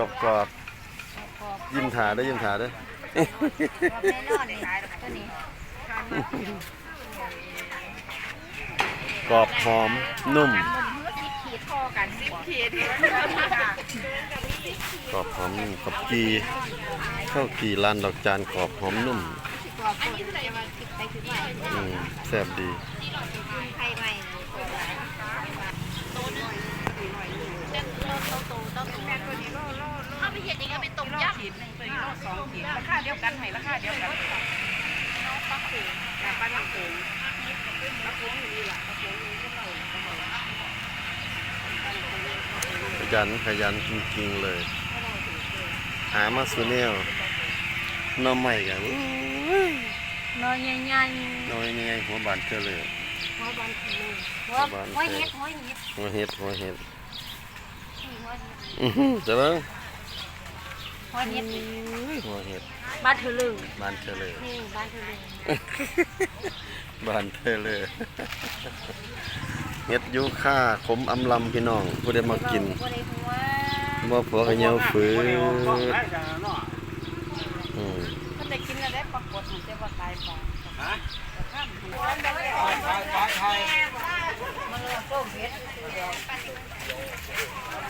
กรอบกรอบๆยิ้มถาได้อยิ้มถาได้อกรอบแน่นอนนี่ตัวนี้กรอบหอมนุ่ม สิบขีดพอกันสิบขีดกรอบหอมนุ่มกับกีข้าวกีลานดอกจานกรอบหอมนุ่มกรอบคนจะมาติดไปถึงใหม่อืมแซ่บดี ไทยใหม่ถ้าไปเห็นอย่างนี้เป็นตรงยักษ์ ขีดหนึ่งตัวนี้โลสองขีดราคาเดียว กันให้ราคาเดียวกันปลาโขงปลาโขงปลาโขงนี่ล่ะปลาโขงนี่ก็เท่ากันขยันขยันจริงๆเลย หามาสุเนลหน้อใหม่กันนอนใหญ่น้อยนี่ไงหัวบานเธอเลยๆหัวบานคือหัวหัวเห็ดหัวเห็ดหัวเห็ดหัวเห็ดหัวเห็ดอื้อหือจะเบ้ง หัวเห็ดหัวเห็ดบ้านเธอลึงบานเธอเลยนี่บ้านเธอลึงบานเธอเลยเห็ดยูค่าขมอำลำพี่น้องผู้ได้มากินบ่ได้หัวบ่ผัวก็เหนียวฝืดอืมถ้าได้กินแล้วได้ปรากฏมันจะว่าตายปลาเ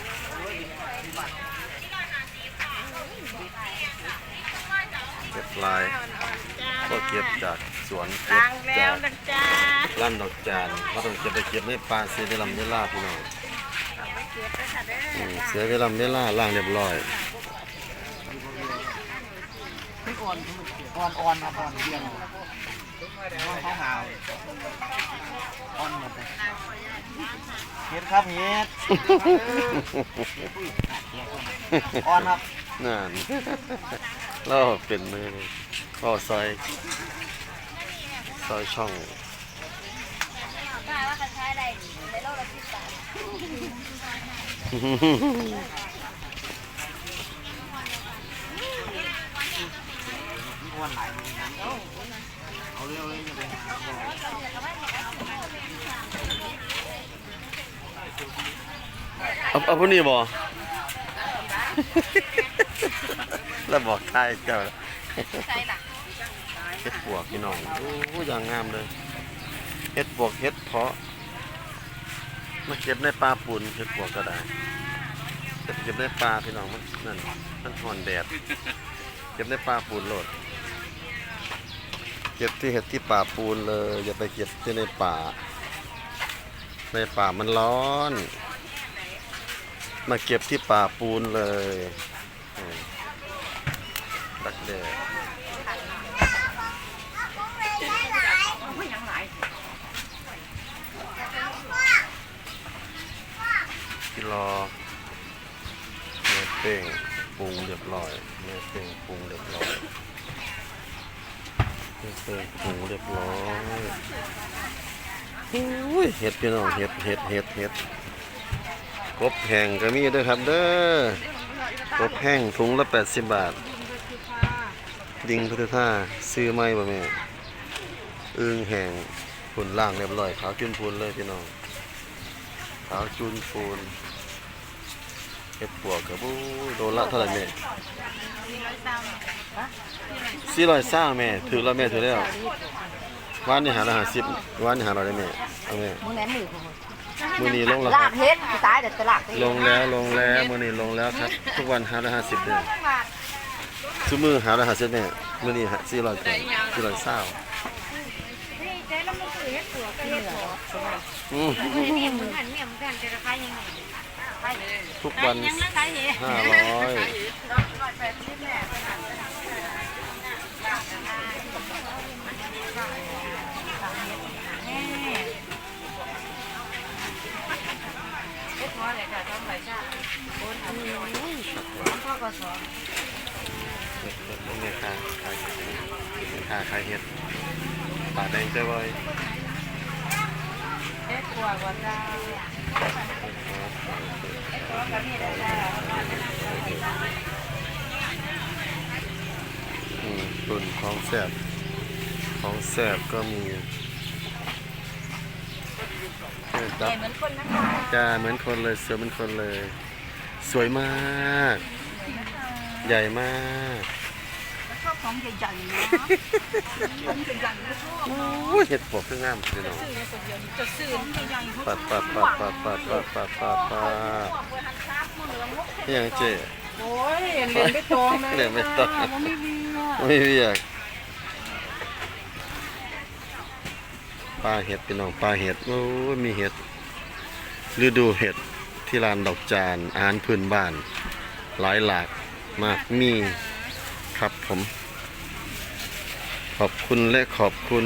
ก็บลายก็เก็บจากสวนเก็ล้าบงแล้จาวกนะจ๊ะร้านดอกจานเขาต้องเก็บไปเก็บในป่าเสียเวลาเวลาพี่น้องไม่เก็บแล้วค่ะเด้ออืมเสียเวลาเวลาล่างเรียบร้อยอ่อนอ่อนอ่อนครับอ่อนเดียวห้องเขาหาวอ่อนหมดเลยเฮ็ดครับเฮ็ดอ่อนครับนั่น เราเป็นมือก็ซอยซอยช่องป้าว่าเขาใช้อะไรในโลกละสิบบาทอ่อนหลายมือนะเอาเร็วเลยจะไปหาเอาเอาพวกนี้บ่ แล้วบอกทายเจ้าใช่ล่ะเฮ็ดปวกพี่น้องโอ้อย่างงามเลยเฮ็ดปวกเฮ็ดเพาะมาเก็บในปลาปูนเฮ็ดปวกก็ได้จะไปเก็บในปลาพี่น้องมันนั่นมันห่อนแดดเก็บในปลาปูนโลดเก็บที่เห็ดที่ป่าปูนเลย อย่าไปเก็บที่ในป่า ในป่ามันร้อน มาเก็บที่ป่าปูนเลย อืมดักแดดกิรอเป้งปรุงเรียบร้อยแม่เป้งปรุงเรียบร้อยแม่เป้งปรุงเรียบร้อยอุ้ยเห็ดพี่น้องเห็ดเห็ดเห็ดเห็ดกบแห้งก็มีด้วยครับเด้อกบแห้งถุงละ80บาท ดิงพุทธท่าซื้อไหมบ่แม่อึ่งแห้งฝุ่นล่างเรียบร้อยขาวจุนพูนเลยพี่น้องขาวจุนพูนเห็ดปวกกับบู้โดนละเท่าไหร่แม่สี่ร้อยเศร้าแม่ถือแล้วแม่ถือแล้ววันนี้หาละห้าสิบวันนี้หาเราได้แม่เอาแม่มึงแหนมือของมือนี้ลงแล้วลากเฮ็ดตายเดี๋ยวจะลากลงแล้วลงแล้วมือนี้ลงแล้วครับทุกวันหาละห้าสิบเนี่ ยซุมือหาละห้าสิบเนี่ยมือนี้หาสี่ร้อยกว่าสี่ร้อยเศร้านี่เจ๊แล้วมันคือเฮ็ดตัวก็เฮ็ดหัวอืมนี่มึงหันเมียมึงกันจะราคายังไงทุกวันห้าร้อยเฮ็ดหัวเลยค่ะทำไรจ้าโอนอันนี้พ่อก็สอน แม่ค้าขายแม่ค้าขายเห็ดปลาแดงเจ้าบอยเฮ็ดหัวกว่าจ้าหัวกันนี่แหละจ้าอืมตุ่นของแสบของแสบก็มีเออครับเหมือนคนนะคะจ้าเหมือนคนเลยสวยเหมือนคนเลย สวยมาก ใหญ่มาก ชอบของใหญ่ๆนะของใหญ่ๆก็ชอบโอ้ยเห็ดปวกคืองามพี่น้อง ซื้อคนเดียวจะซื้อของใหญ่ๆเขาปัดปัดปัดปัดปัดปัดปัดปัดปัดนี่ยังเจ๊โอ้ยเล่นไม่ตรงเลยเล่นไม่ตรงมันไม่มีอะไม่เรียกปลาเห็ดพี่น้องปลาเห็ดโอ้ยมีเห็ดฤดูเห็ดที่ลานดอกจานอาหารพื้นบ้าน หลายหลากมากมีครับผมข อบคุณและขอบคุณ